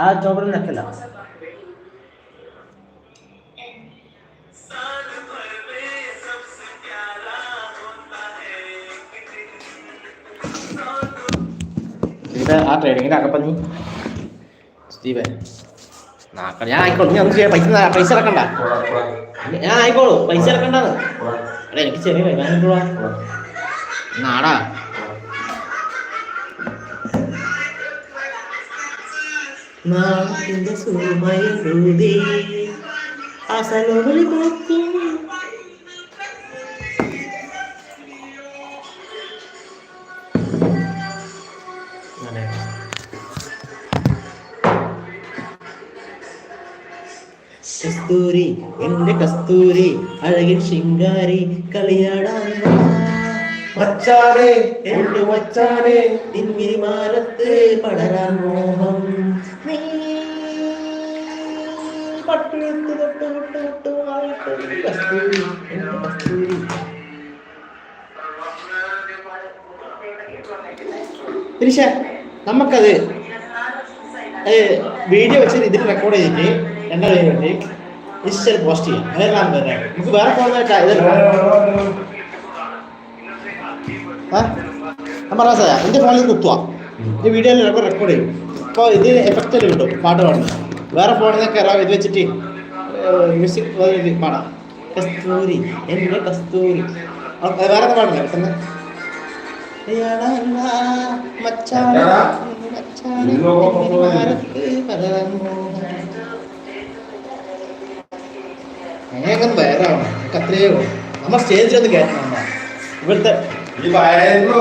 ആ ചോപ്പറിൽ നിൽക്കില്ല ആ ട്രേഡിങ്ങിന് ട്രേഡിങ്ങിന്റെ നീ സ്റ്റീവൻ ഞാൻ ആയിക്കോളൂ. നീ ഒന്നും പൈസ പൈസ ഇറക്കണ്ട. ഞാൻ ആയിക്കോളൂ. പൈസ ഇറക്കണ്ടാന്ന്. എനിക്ക് ചെറിയ വരുമാനം രൂപ നാടാ. നോക്കി. അതെ കസ്തൂരി എന്റെ കസ്തൂരി അഴകിൻ ശിങ്കാരി കളിയാടാൻ. മച്ചാനെ എന്റെ മച്ചാനെ. തിന്മിരിമാനത്ത് പടരാൻ മോഹം. തൊട്ട് തൊട്ട് തൊട്ട് കസ്തൂരി തിരിച്ച നമുക്കത് വീഡിയോ വെച്ച് ഇതിൽ റെക്കോർഡ് ചെയ്തിട്ട് എന്താ വേണ്ടി ഇൻസ്റ്റയിൽ പോസ്റ്റ് ചെയ്യാം. അതെല്ലാം തന്നെ നമുക്ക് വേറെ ഫോണിലായിട്ട് ഇതല്ല ഞാൻ പറയാ സാർ എന്റെ ഫോണിൽ കുത്തുക ഈ വീഡിയോയിൽ റെക്കോർഡ് ചെയ്യും. അപ്പോൾ ഇത് എഫക്റ്റ് കിട്ടും. പാട്ട് പാടുന്നത്. വേറെ ഫോണിൽ നിന്ന് കയറാം. ഇത് വെച്ചിട്ട് മ്യൂസിക് പാടാം കസ്തൂരി എന്റെ കസ്തൂരി. വേറെ ഒന്നും പാടില്ല പെട്ടെന്ന്. അങ്ങനെയൊക്കെ വേറെ അത്രയേ ഉള്ളൂ. നമ്മൾ സ്റ്റേജിലൊന്ന് കയറ്റണം ഇവിടുത്തെ വയറിലോ